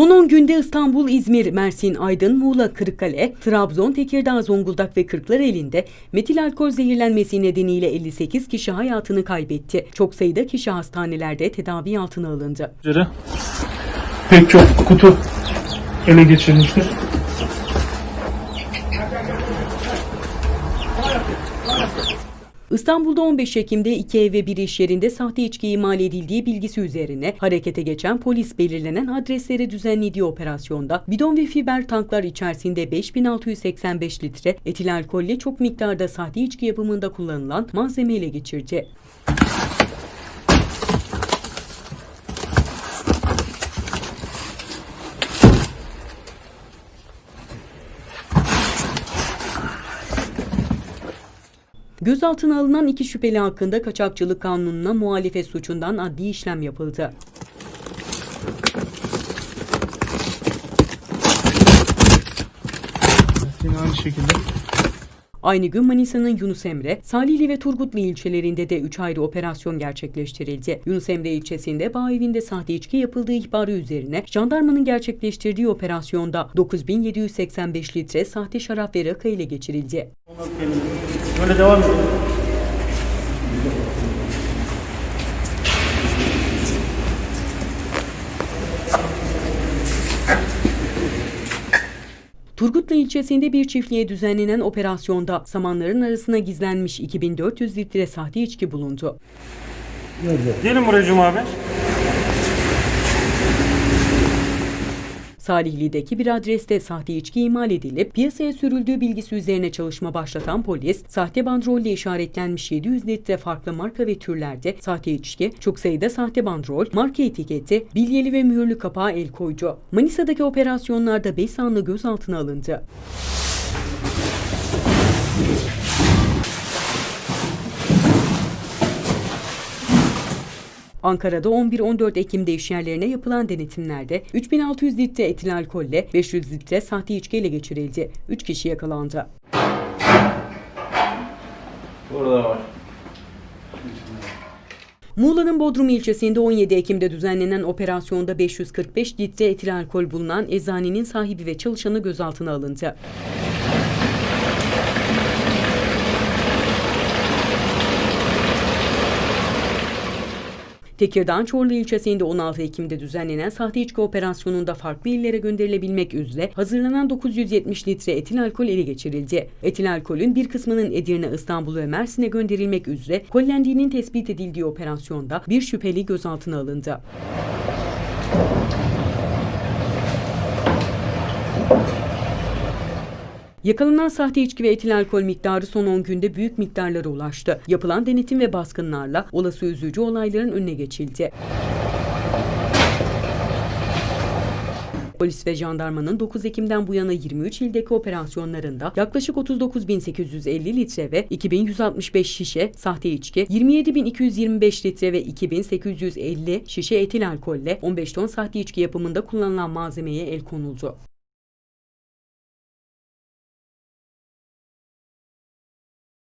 Son 10 günde İstanbul, İzmir, Mersin, Aydın, Muğla, Kırıkkale, Trabzon, Tekirdağ, Zonguldak ve Kırklareli'nde metil alkol zehirlenmesi nedeniyle 58 kişi hayatını kaybetti. Çok sayıda kişi hastanelerde tedavi altına alındı. pek çok kutu ele geçirilmiştir. İstanbul'da 15 Ekim'de iki ev ve bir iş yerinde sahte içki imal edildiği bilgisi üzerine harekete geçen polis belirlenen adreslere düzenlediği operasyonda bidon ve fiber tanklar içerisinde 5685 litre etil alkolle çok miktarda sahte içki yapımında kullanılan malzeme ele geçirdi. Gözaltına alınan iki şüpheli hakkında kaçakçılık kanununa muhalefet suçundan adli işlem yapıldı. Yine aynı şekilde Aynı gün Manisa'nın Yunus Emre, Salihli ve Turgutlu ilçelerinde de 3 ayrı operasyon gerçekleştirildi. Yunus Emre ilçesinde bağ evinde sahte içki yapıldığı ihbarı üzerine jandarmanın gerçekleştirdiği operasyonda 9785 litre sahte şarap ve rakı ile geçirildi. Böyle devam edelim. Turgutlu ilçesinde bir çiftliğe düzenlenen operasyonda samanların arasına gizlenmiş 2400 litre sahte içki bulundu. Gelin buraya Cuma abi. Salihli'deki bir adreste sahte içki imal edilip piyasaya sürüldüğü bilgisi üzerine çalışma başlatan polis, sahte bandrolle işaretlenmiş 700 litre farklı marka ve türlerde sahte içki, çok sayıda sahte bandrol, marka etiketi, bilyeli ve mühürlü kapağa el koydu. Manisa'daki operasyonlarda 5 sanlı gözaltına alındı. Ankara'da 11-14 Ekim'de işyerlerine yapılan denetimlerde 3600 litre etil alkolle 500 litre sahte içki ele geçirildi. 3 kişi yakalandı. Burada var. Muğla'nın Bodrum ilçesinde 17 Ekim'de düzenlenen operasyonda 545 litre etil alkol bulunan eczanenin sahibi ve çalışanı gözaltına alındı. Tekirdağ Çorlu ilçesinde 16 Ekim'de düzenlenen sahte içki operasyonunda farklı illere gönderilebilmek üzere hazırlanan 970 litre etil alkol ele geçirildi. Etil alkolün bir kısmının Edirne, İstanbul ve Mersin'e gönderilmek üzere kollendiğinin tespit edildiği operasyonda bir şüpheli gözaltına alındı. Yakalanan sahte içki ve etil alkol miktarı son 10 günde büyük miktarlara ulaştı. Yapılan denetim ve baskınlarla olası üzücü olayların önüne geçildi. Polis ve jandarmanın 9 Ekim'den bu yana 23 ildeki operasyonlarında yaklaşık 39.850 litre ve 2165 şişe sahte içki, 27.225 litre ve 2850 şişe etil alkolle 15 ton sahte içki yapımında kullanılan malzemeye el konuldu.